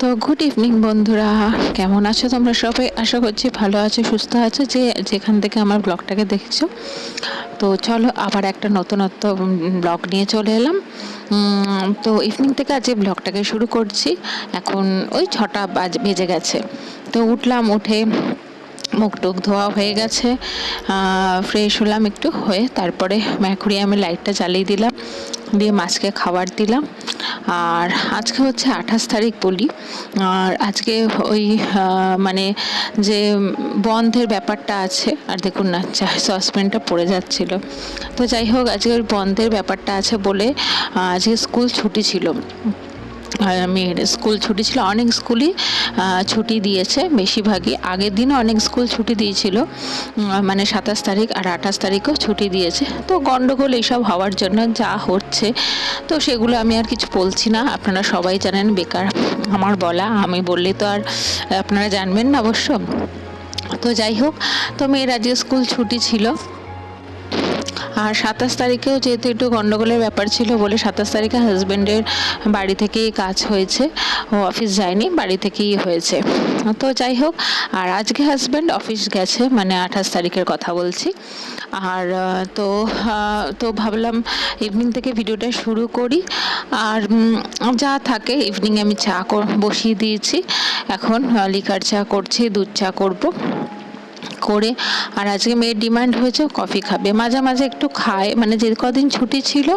তো good evening বন্ধুরা। কেমন আছো তোমরা সবাই? আশা করছি ভালো আছো, সুস্থ আছো, যে যেখান থেকে আমার ব্লগটাকে দেখছ। তো চলো, আবার একটা নতুনত্ব ব্লগ নিয়ে চলে এলাম। তো ইভিনিং থেকে আজ এই ব্লগটাকে শুরু করছি। এখন ওই ছটা বাজ, বেজে গেছে। তো উঠলাম, উঠে মুখ টুক ধোয়া হয়ে গেছে। ফ্রেশ হলাম একটু হয়ে, তারপরে ম্যাকুড়ি আমি লাইটটা জ্বালিয়ে দিলাম। দিয়ে মাছকে খাবার দিলাম। আর আজকে হচ্ছে আঠাশ তারিখ বলি। আর আজকে ওই মানে যে বন্ধের ব্যাপারটা আছে, আর দেখুন না সসপেনটা পড়ে যাচ্ছিল। তো যাই হোক, আজকে ওই বন্ধের ব্যাপারটা আছে বলে আজকে স্কুল ছুটি ছিল। মেয়ের স্কুল ছুটি ছিল, অনেক স্কুলই ছুটি দিয়েছে বেশিরভাগই। আগের দিনও অনেক স্কুল ছুটি দিয়েছিল। মানে সাতাশ তারিখ আর আঠাশ তারিখও ছুটি দিয়েছে। তো গণ্ডগোল এইসব হওয়ার জন্য যা হচ্ছে, তো সেগুলো আমি আর কিছু বলছি না। আপনারা সবাই জানেন, বেকার আমার বলা, আমি বললে তো আর আপনারা জানবেন না অবশ্য। তো যাই হোক, তো মেয়ের আজকে স্কুল ছুটি ছিল। আর সাতাশ তারিখেও যেহেতু একটু গন্ডগোলের ব্যাপার ছিল বলে সাতাশ তারিখে হাজব্যান্ডের বাড়ি থেকেই কাজ হয়েছে, ও অফিস যায়নি, বাড়ি থেকেই হয়েছে। তো যাই হোক, আর আজকে হাজব্যান্ড অফিস গেছে মানে আঠাশ তারিখের কথা বলছি। আর তো তো ভাবলাম ইভিনিং থেকে ভিডিওটা শুরু করি। আর যা থাকে ইভিনিং আমি চা বসিয়ে দিয়েছি। এখন লিকার চা করছি, দুধ চা করব। করে। আর আজকে মেয়ের ডিমান্ড হয়েছে কফি খাবে। মাঝে মাঝে একটু খায় মানে যে কদিন ছুটি ছিল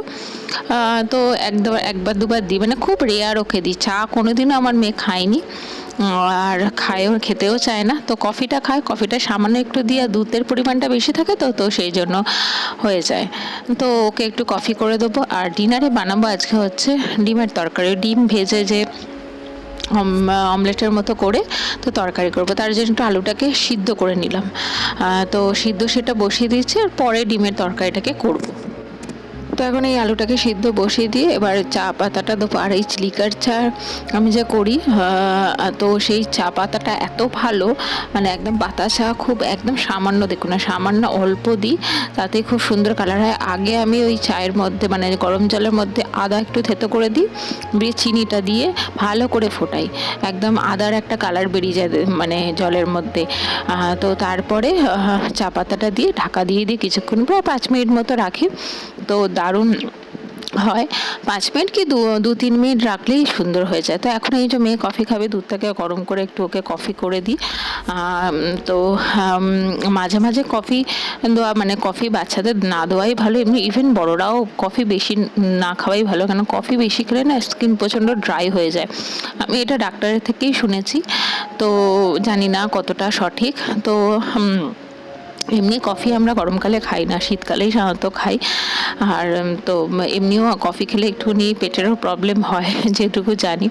তো একবার একবার দুবার দিই। মানে খুব রেয়ার ওকে দিই। চা কোনোদিনও আমার মেয়ে খায়নি। আর খায়ও, খেতেও চায় না। তো কফিটা খায়, কফিটা সামান্য একটু দিয়ে দুধের পরিমাণটা বেশি থাকে তো তো সেই জন্য হয়ে যায়। তো ওকে একটু কফি করে দেবো। আর ডিনারে বানাবো আজকে হচ্ছে ডিমের তরকারি। ডিম ভেজে যে অমলেটের মতো করে তো তরকারি করব। তার জন্য একটু আলুটাকে সিদ্ধ করে নিলাম। তো সিদ্ধ সেটা বসিয়ে দিয়েছি আর পরে ডিমের তরকারিটাকে করব। তো এখন এই আলুটাকে সিদ্ধ বসিয়ে দিয়ে এবার চা পাতাটা দেবো। আর এই লিকার চা আমি যা করি তো সেই চা পাতাটা এত ভালো মানে একদম চা খুব একদম সামান্য, দেখুন না, সামান্য অল্প দিই, তাতে খুব সুন্দর কালার হয়। আগে আমি ওই চায়ের মধ্যে মানে গরম জলের মধ্যে আদা একটু থেতো করে দিই, দিয়ে চিনিটা দিয়ে ভালো করে ফোটাই। একদম আদার একটা কালার বেরিয়ে যায় মানে জলের মধ্যে। তো তারপরে চা পাতাটা দিয়ে ঢাকা দিয়ে দিই কিছুক্ষণ প্রায় পাঁচ মিনিট মতো রাখি। তো দারুণ হয়। পাঁচ মিনিট কি দু তিন মিনিট রাখলেই সুন্দর হয়ে যায়। তো এখন এই যে মেয়ে কফি খাবে, দুধটাকে গরম করে একটু ওকে কফি করে দিই। তো মাঝে মাঝে কফি দেওয়া মানে কফি বাচ্চাদের না দেওয়াই ভালো। এমনি ইভেন বড়রাও কফি বেশি না খাওয়াই ভালো। কেন কফি বেশি খেলে না স্কিন প্রচণ্ড ড্রাই হয়ে যায়। আমি এটা ডাক্তারের থেকেই শুনেছি। তো জানি না কতটা সঠিক। তো এমনি কফি আমরা গরমকালে খাই না, শীতকালেই সাধারণত খাই। আর তো, এমনিও কফি খেলে একটুখানি পেটেরও প্রবলেম হয়, যেটুকু জানি।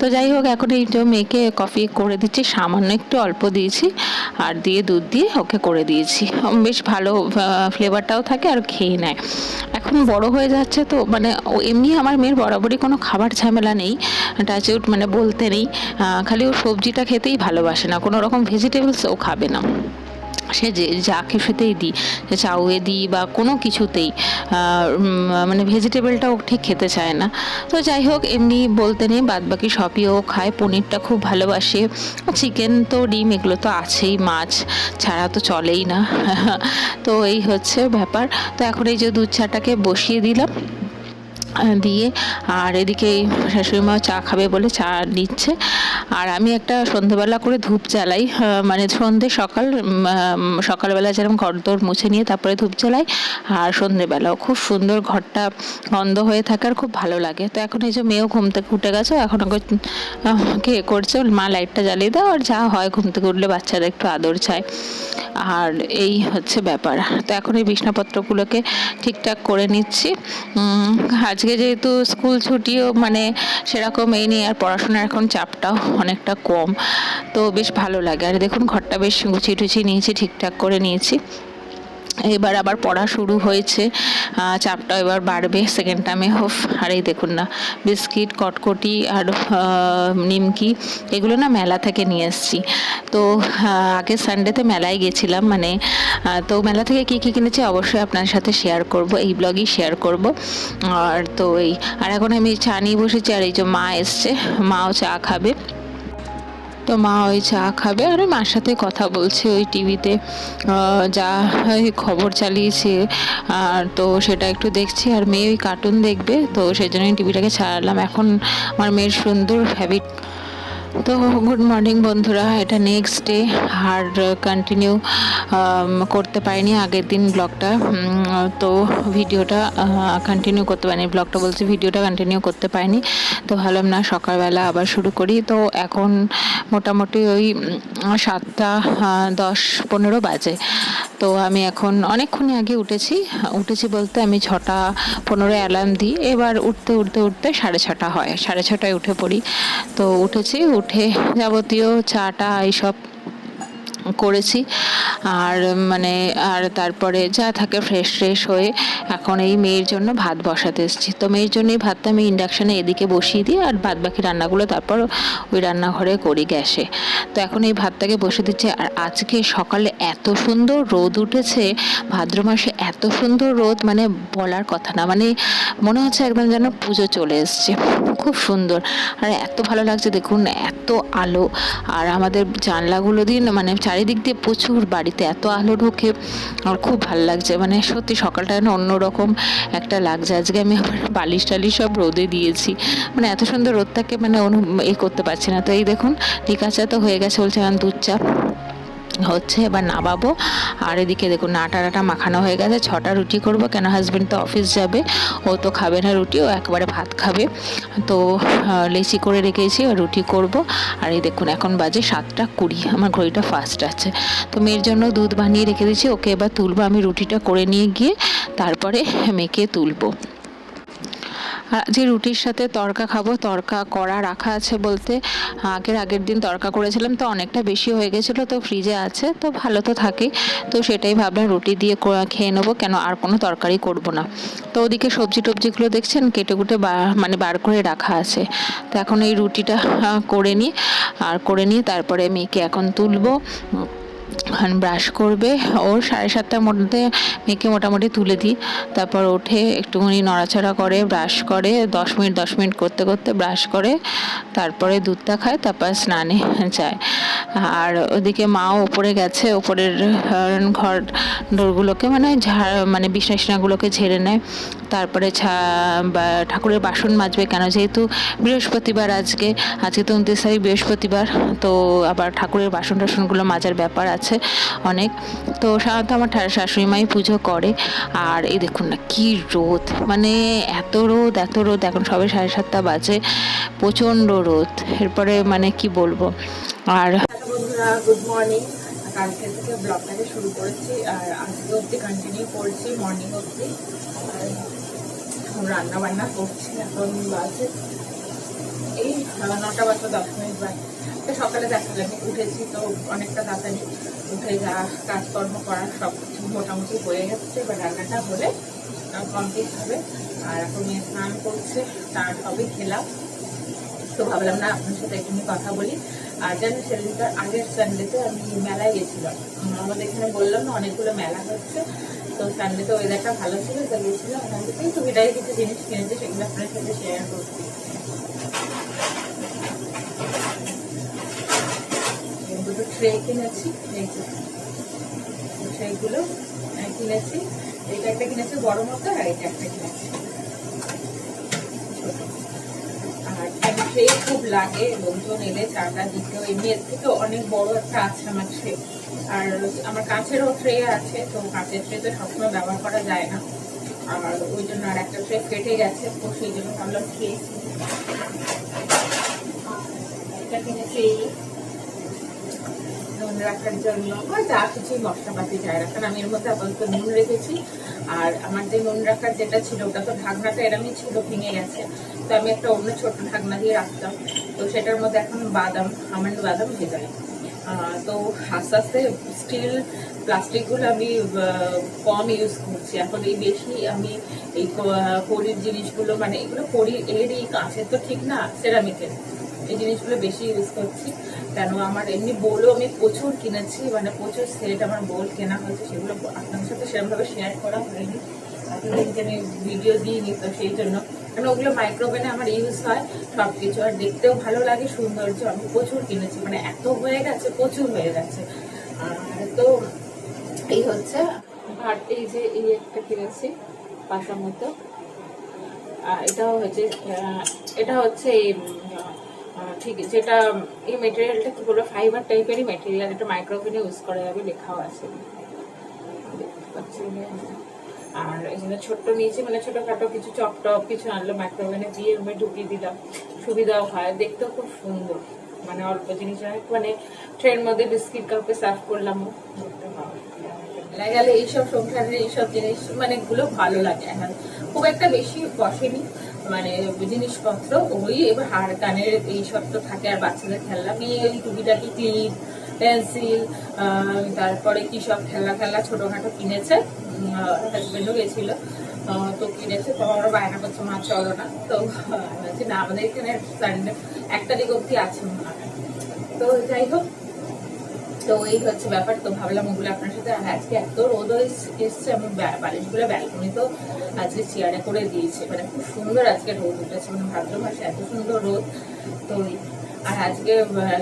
তো যাই হোক, এখন এই যে মেয়েকে কফি করে দিচ্ছি, সামান্য একটু অল্প দিয়েছি, আর দিয়ে দুধ দিয়ে ওকে করে দিয়েছি। বেশ ভালো ফ্লেভারটাও থাকে আর খেয়ে নেয়। এখন বড় হয়ে যাচ্ছে তো মানে এমনি আমার মেয়ের বরাবরই কোনো খাবার ঝামেলা নেই টাচউড মানে বলতে নেই। খালি ও সবজিটা খেতেই ভালোবাসে না, কোনো রকম ভেজিটেবলস ও খাবে না। সে যে, যা কিছুতেই দিই, সে চাউয়ে দিই বা কোনো কিছুতেই মানে ভেজিটেবলটাও ঠিক খেতে চায় না। তো যাই হোক, এমনি বলতে নেই বাদ বাকি সবই ও খায়। পনিরটা খুব ভালোবাসে। চিকেন তো ডিম, এগুলো তো আছেই, মাছ ছাড়া তো চলেই না। তো এই হচ্ছে ব্যাপার। তো এখন এই যে দুধ চাটাকে বসিয়ে দিলাম। দিয়ে আর এদিকে শাশুড়ি মা চা খাবে বলে চা নিচ্ছে। আর আমি একটা সন্ধ্যেবেলা করে ধূপ জ্বালাই মানে সন্ধে সকাল সকালবেলা যেরকম ঘর দোর মুছে নিয়ে তারপরে ধূপ জ্বালাই আর সন্ধেবেলাও। খুব সুন্দর ঘরটা বন্ধ হয়ে থাকে আর খুব ভালো লাগে। তো এখন এই যে মেয়েও ঘুম থেকে উঠে গেছে এখন ওকে কে করছে? মা লাইটটা জ্বালিয়ে দাও আর যা হয় ঘুম থেকে উঠলে বাচ্চারা একটু আদর চায়। আর এই হচ্ছে ব্যাপার। তো এখন এই বিছনাপত্রগুলোকে ঠিকঠাক করে নিচ্ছি। উম, আজকে যেহেতু স্কুল ছুটিও মানে সেরকম এই নিয়ে আর পড়াশোনার এখন চাপটাও অনেকটা কম। তো বেশ ভালো লাগে। আর দেখুন, ঘরটা বেশ গুছিয়ে টুছিয়ে নিয়েছি, ঠিকঠাক করে নিয়েছি। এবার আবার পড়া শুরু হয়েছে। চাপটা এবার বাড়বে সেকেন্ড টাইমে হোফ আর এই দেখুন না, বিস্কিট, কটকটি আর নিমকি, এগুলো না মেলা থেকে নিয়ে এসেছি। তো আগের সানডেতে মেলায় গেছিলাম মানে তো মেলা থেকে কী কী কিনেছি অবশ্যই আপনার সাথে শেয়ার করব, এই ব্লগই শেয়ার করব। আর তো এই, আর এখন আমি চা নিয়ে বসেছি, আর এই যে মা এসছে, মাও চা খাবে। তো মা ওই চা খাবে আর ওই মার সাথে কথা বলছে ওই টিভিতে। যা খবর চালিয়েছে। আর তো সেটা একটু দেখছি। আর মেয়ে ওই কার্টুন দেখবে। তো সেই জন্য টিভিটাকে ছাড়লাম। এখন আমার মেয়ের সুন্দর হ্যাবিট তো গুড মর্নিং বন্ধুরা। এটা নেক্সট ডে আর কন্টিনিউ করতে পারিনি আগের দিন ব্লগটা তো ভিডিওটা কন্টিনিউ করতে পারিনি। ব্লগটা বলছি ভিডিওটা কন্টিনিউ করতে পারিনি। তো ভাবলাম, না, সকালবেলা আবার শুরু করি। তো এখন মোটামুটি ওই সাতটা দশ, পনেরো বাজে। তো আমি এখন অনেকক্ষণই আগে উঠেছি। উঠেছি বলতে আমি ছটা পনেরো অ্যালার্ম দিই। এবার উঠতে উঠতে উঠতে সাড়ে ছটা হয়। সাড়ে ছটায় উঠে পড়ি। তো উঠেছি, উঠে যাবতীয় চাটা, এইসব করেছি। আর মানে আর তারপরে যা থাকে ফ্রেশ ফ্রেশ হয়ে এখন এই মেয়ের জন্য ভাত বসাতে এসেছি। তো মেয়ের জন্য এই ভাতটা আমি ইন্ডাকশানে এদিকে বসিয়ে দিই আর বাদ বাকি রান্নাগুলো তারপর ওই রান্নাঘরে করি গ্যাসে। তো এখন এই ভাতটাকে বসে দিচ্ছি। আর আজকে সকালে এত সুন্দর রোদ উঠেছে, ভাদ্র মাসে এত সুন্দর রোদ মানে বলার কথা না। মানে মনে হচ্ছে একদম যেন পুজো চলে এসছে। খুব সুন্দর। আর এত ভালো লাগছে, দেখুন, এত আলো। আর আমাদের জানলাগুলো দিয়ে মানে চারিদিক দিয়ে প্রচুর বাড়িতে এত আলো ঢোকে, আমার খুব ভালো লাগছে। মানে সত্যি সকালটা যেন অন্যরকম একটা লাগছে। আজকে আমি আবার বালিশ টালিশ সব রোদে দিয়েছি। মানে এত সুন্দর রোদটাকে মানে অনু এ করতে পারছি না। তো এই দেখুন, ঠিক চা তো হয়ে গেছে বলছে আমার দুধ চা। হচ্ছে, এবার নামাবো। আর এদিকে দেখুন আটা আটা মাখানো হয়ে গেছে। ছটা রুটি করব, কেন হাজব্যান্ড তো অফিস যাবে। ও তো খাবে না রুটি, ও একবারে ভাত খাবে। তো লেচি করে রেখেছি রুটি করব। আর এই দেখুন, এখন বাজে সাতটা কুড়ি, আমার ঘড়িটা ফাস্ট আছে। তো মেয়ের জন্য দুধ বানিয়ে রেখে দিয়েছি, ওকে এবার তুলবো আমি রুটিটা করে নিয়ে গিয়ে, তারপরে মেয়েকে তুলবো। যে রুটির সাথে তরকা খাব, তরকা করা রাখা আছে বলতে, আগের আগের দিন তরকা করেছিলাম, তো অনেকটা বেশি হয়ে গেছিল, তো ফ্রিজে আছে, তো ভালো তো থাকে। তো সেটাই ভাবলাম রুটি দিয়ে খেয়ে নেব, কেন আর কোনো তরকারি করব না। তো ওদিকে সবজি টবজিগুলো দেখছেন, কেটে কুটে মানে বার করে রাখা আছে। তো এখন এই রুটিটা করে নিই, আর করে নিয়ে তারপরে মেয়েকে এখন তুলবো। ব্রাশ করবে। ওর সাড়ে সাতটার মধ্যে মেয়েকে মোটামুটি তুলে দিই। তারপর ওঠে, একটুখানি নড়াচড়া করে ব্রাশ করে, দশ মিনিট দশ মিনিট করতে করতে ব্রাশ করে, তারপরে দুধটা খায়, তারপর স্নানে যায়। আর ওদিকে মাও ওপরে গেছে, ওপরের ঘর ডোরগুলোকে মানে ঝাড় মানে বিছনাগুলোকে ঝেড়ে নেয়। তারপরে ছা ঠাকুরের বাসন মাজবে কেন? যেহেতু বৃহস্পতিবার আজকে আজকে তো উনত্রিশ তারিখ বৃহস্পতিবার, তো আবার ঠাকুরের বাসন টাসনগুলো মাজার ব্যাপার আছে। অনেক। তো সাধারণত আমার শাশুড়ি মাই পুজো করে। আর এই দেখুন না, কি রোদ। মানে এত রোদ এত রোদ। এখন সবে সাড়ে সাতটা বাজে, প্রচণ্ড রোদ। এরপরে মানে কি বলব? আর গুড মর্নিং কালকে থেকে ব্লগটাকে শুরু করেছি, আর আজকে অবধি কন্টিনিউ করছি মর্নিং অবধি। আর রান্না বান্না করছি, এখন বাজে এই নটা বাজে, দশ মিনিট বাজে। তো সকালে দেখালাম উঠেছি তো অনেকটা তাড়াতাড়ি উঠে যা কাজকর্ম করার সব কিছু মোটামুটি হয়ে গেছে, এবার রান্নাটা হলে কমপ্লিট হবে। আর এখন স্নান করছে, তার সবই খেলাম। তো ভাবলাম, না, আপনার সাথে একটু কথা বলি। আর জানি, সেদিনকার আগের সানডেতে আমি মেলায় গেছিলাম। আমাদের এখানে বললাম না, অনেকগুলো মেলা হচ্ছে। তো সানডেতে ওয়েদারটা ভালো ছিল, তো গেছিলাম। ওখান থেকেই টুকিটাকি কিছু জিনিস কিনেছি, সেগুলো আপনার সাথে শেয়ার করছি এই দুটো ট্রে কিনেছি সেইগুলো আহ, কিনেছি। এইটা একটা কিনেছি বড় মতো আর এটা একটা কিনেছি। আর এক ট্রে খুব লাগে লোকজন এলে চাটা দিতেও এমনি এর থেকে অনেক বড় একটা আছে আমার ট্রে আর আমার কাছেরও ট্রে আছে তো কাঁচের ট্রে তো সবসময় ব্যবহার করা যায় না। আর ওই জন্য আর একটা ট্রে কেটে গেছে তো সেই জন্য ভাবলাম ট্রে এটা কিনেছি নুন রাখার জন্য বা যা কিছু মশলাপাতি যায় রাখার, আমি এর মধ্যে আপাতত নুন রেখেছি। আর আমার যে নুন রাখার যেটা ছিল, ওটা তো ঢাকনাটা এরমই ছিল, ভেঙে গেছে। তো আমি একটা অন্য ছোট ঢাকনা দিয়ে রাখতাম। তো সেটার মধ্যে এখন বাদাম আমন্ড বাদাম ভেজাই তো আস্তে আস্তে স্টিল প্লাস্টিকগুলো আমি কম ইউজ করছি। এখন এই বেশি আমি এই ক- কড়ির জিনিসগুলো মানে এগুলো কড়ি এর এই কাঁচের তো ঠিক না সেরামিকের এই জিনিসগুলো বেশি ইউজ করছি। কেন আমার এমনি বোলও আমি প্রচুর কিনেছি মানে প্রচুর সেট আমার বোল কেনা হয়েছে, সেগুলো আপনাদের সাথে সেরকমভাবে শেয়ার করা হয়নি। আপনাদেরকে আমি ভিডিও দিইনি, তো সেই জন্য। কারণ ওগুলো মাইক্রোওভেনে আমার ইউজ হয় সব কিছু আর দেখতেও ভালো লাগে, সৌন্দর্য। আমি প্রচুর কিনেছি মানে এত হয়ে গেছে, প্রচুর হয়ে গেছে। আর তো এই হচ্ছে আর এই যে এই একটা কিনেছি, পাশার মতো। এটাও হচ্ছে এটা হচ্ছে এই ঠিক যেটা, এই মেটেরিয়ালটা কি বলব ফাইবার টাইপেরই মেটেরিয়াল এটা মাইক্রোওভেনে ইউজ করা যাবে, লেখাও আছে। আর এই জন্য ছোট্ট নিয়েছি মানে ছোটখাটো কিছু চপ টপ, কিছু আনলো মাইক্রোওভেনে দিয়ে রুমে ঢুকিয়ে দিলাম। সুবিধাও হয়, দেখতেও খুব সুন্দর। মানে অল্প জিনিস মানে ট্রেন মধ্যে বিস্কিট কাউকে সার্ভ করলাম মেলায় গেলে এইসব সংসারের এইসব জিনিস মানে গুলো ভালো লাগে এখন। খুব একটা বেশি বসেনি। মানে জিনিসপত্র, ওই এবার হাড় কানের এইসব তো থাকে, আর বাচ্চাদের খেলনা মেয়ে ওই টুকিটাকি ক্লিপ, পেন্সিল তারপরে কি সব খেলা খেলনা ছোটখাটো কিনেছে হাজবেন্ডও গেছিল তো কিনেছে, তো আমরা বায়না করছে, মা, চলো না। তো বলছি, না, আমাদের এখানে একটা দিক অব্দি আছে মনে তো যাই হোক, তো এই হচ্ছে ব্যাপার। তো ভাবলাম ওগুলো আপনার সাথে আজকে এত রোদ এসছে আমি বালিশগুলো ব্যালকনি তো আজকে চেয়ারে করে দিয়েছে। মানে খুব সুন্দর আজকে রোদ উঠেছে। মানে ভাদ্র মাসে এত সুন্দর রোদ। তো আর আজকে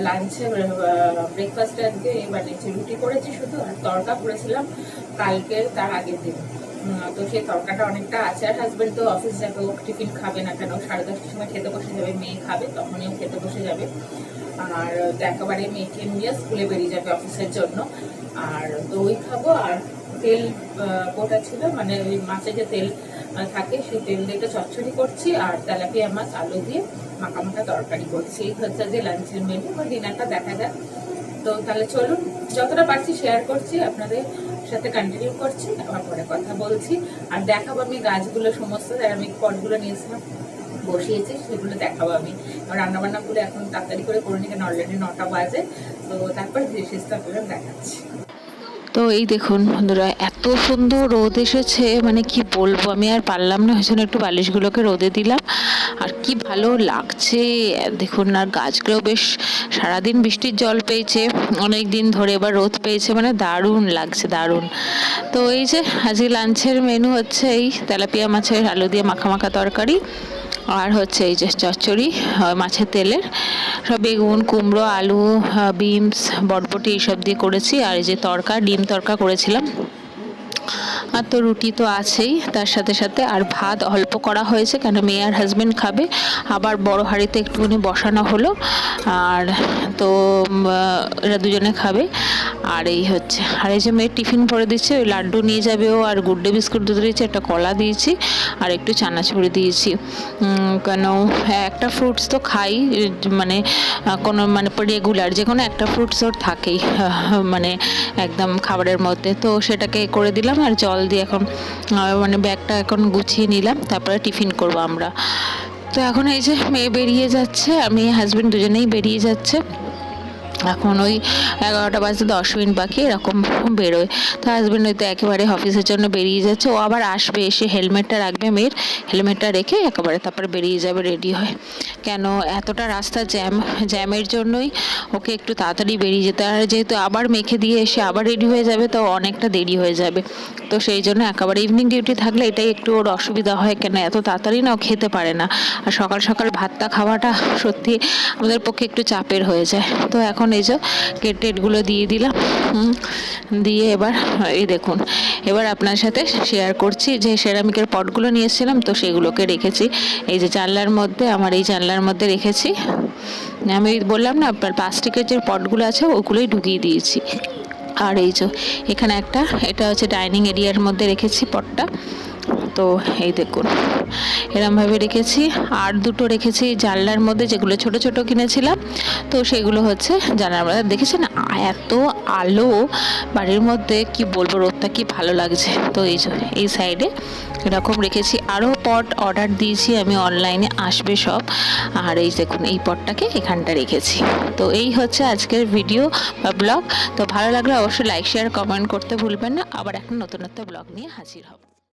লাঞ্চে ব্রেকফাস্টে আজকে বানিয়েছি রুটি করেছি শুধু আর তড়কা করেছিলাম, কালকে তার আগের দিন। তো সেই তরকাটা অনেকটা আছে। আর হাজবেন্ড তো অফিস যাবে, ও টিফিন খাবে না কেন? সাড়ে দশটার সময় খেতে বসে যাবে, মেয়ে খাবে, তখনই খেতে বসে যাবে। আর তো একেবারে মেয়েকে নিয়ে স্কুলে বেরিয়ে যাবে অফিসের জন্য। আর দই খাব আর তেল কোটা ছিল মানে ওই মাছে যে তেল থাকে, সেই তেল দিয়ে একটা চচ্চড়ি করছি আর তেলাপিয়া মাছ, আলু দিয়ে মাখা মাখা তরকারি করছি। এই হচ্ছে যে লাঞ্চের মেনু বা ডিনারটা দেখা যাক। তো তাহলে চলুন, যতটা পারছি শেয়ার করছি, আপনাদের সাথে কন্টিনিউ করছি আবার পরে কথা বলছি। আর দেখাবো আমি গাছগুলো সমস্ত আমি পটগুলো নিয়েছিলাম, বসিয়েছি, সেগুলো দেখাবো আমি। রান্না বান্নাগুলো এখন তাড়াতাড়ি করে করে কারণ অলরেডি নটা বাজে, তো তারপর সুস্থে আপনাদের দেখাচ্ছি। তো এই দেখুন বন্ধুরা, এত সুন্দর রোদ এসেছে মানে কি বলব, আমি আর পারলাম না জন্য একটু বালিশগুলোকে রোদে দিলাম। আর কি ভালো লাগছে, দেখুন আর গাছগুলো বেশ সারাদিন বৃষ্টির জল পেয়েছে, অনেক দিন ধরে এবার রোদ পেয়েছে মানে দারুণ লাগছে, দারুণ। তো এই যে, আজকে লাঞ্চের মেনু হচ্ছে এই তেলাপিয়া মাছের আলু দিয়ে মাখা মাখা তরকারি। আর হচ্ছে এই যে চচ্চড়ি মাছের তেলের। সব বেগুন, কুমড়ো, আলু বিনস বটবটি এইসব দিয়ে করেছি। আর এই যে তরকা, ডিম তরকা করেছিলাম। আর তো রুটি তো আছেই তার সাথে সাথে আর ভাত অল্প করা হয়েছে কেন মেয়ে আর হাজবেন্ড খাবে। আবার বড় হাঁড়িতে একটুখানি বসানো হলো আর তো এরা দুজনে খাবে। আর এই হচ্ছে আর এই যে মেয়ের টিফিন ভরে দিচ্ছে ওই লাড্ডু নিয়ে যাবে ও আর গুড ডে বিস্কুট দুধ দিয়েছি একটা কলা দিয়েছি আর একটু চানাচুরি দিয়েছি। কেন হ্যাঁ, একটা ফ্রুটস তো খাই মানে কোনো মানে রেগুলার যে কোনো একটা ফ্রুটস ওর থাকেই মানে একদম খাবারের মধ্যে। তো সেটাকে করে দিলাম আর জল দিয়ে এখন মানে ব্যাগটা এখন গুছিয়ে নিলাম, তারপরে টিফিন করব আমরা। তো এখন এই যে মেয়ে বেরিয়ে যাচ্ছে আর মেয়ে হাজবেন্ড দুজনেই বেরিয়ে যাচ্ছে। এখন ওই এগারোটা বাজতে দশ মিনিট বাকি, এরকম বেরোয়। তো হাজব্যান্ড হয়তো একেবারে অফিসের জন্য বেরিয়ে যাচ্ছে, ও আবার আসবে, এসে হেলমেটটা রাখবে মেয়ের হেলমেটটা রেখে একেবারে তারপরে বেরিয়ে যাবে রেডি হয়। কেন? এতটা রাস্তা জ্যাম জ্যামের জন্যই ওকে একটু তাড়াতাড়ি বেরিয়ে যেতে আর যেহেতু আবার মেখে দিয়ে এসে আবার রেডি হয়ে যাবে, তো অনেকটা দেরি হয়ে যাবে। তো সেই জন্য একেবারে ইভিনিং ডিউটি থাকলে এটাই একটু ওর অসুবিধা হয় কেন এত তাড়াতাড়ি না খেতে পারে না। আর সকাল সকাল ভাতটা খাওয়াটা সত্যি আমাদের পক্ষে একটু চাপের হয়ে যায়। তো এখন এই যে গেট টেটগুলো দিয়ে দিলাম দিয়ে এবার, এই দেখুন, এবার আপনার সাথে শেয়ার করছি যে সেরামিকের পটগুলো নিয়ে এসেছিলাম, তো সেগুলোকে রেখেছি। এই যে জানলার মধ্যে, আমার এই জানলার মধ্যে রেখেছি। আমি বললাম না, আপনার প্লাস্টিকের যে পটগুলো আছে, ওগুলোই ঢুকিয়ে দিয়েছি। আর এই যে এখানে একটা, এটা হচ্ছে ডাইনিং এরিয়ার মধ্যে রেখেছি পটটা। তো এই দেখুন, এরমভাবে রেখেছি। আর দুটো রেখেছি জানলার মধ্যে, যেগুলো ছোট ছোট কিনেছিলাম। তো সেগুলো হচ্ছে জানলার মধ্যে। দেখেছেন, এত আলো, বাড়ির মধ্যে কি বলব, রোদটা কি ভালো লাগছে। তো এই যে, এই সাইডে এরকম রেখেছি। আরও পট অর্ডার দিয়েছি আমি অনলাইনে আসবে সব। আর এই দেখুন, এই পটটাকে এখানটা রেখেছি। তো এই হচ্ছে আজকের ভিডিও বা ব্লগ তো ভালো লাগলে অবশ্যই লাইক শেয়ার কমেন্ট করতে ভুলবেন না। আবার এখন নতুন নতুন ব্লগ নিয়ে হাজির হব।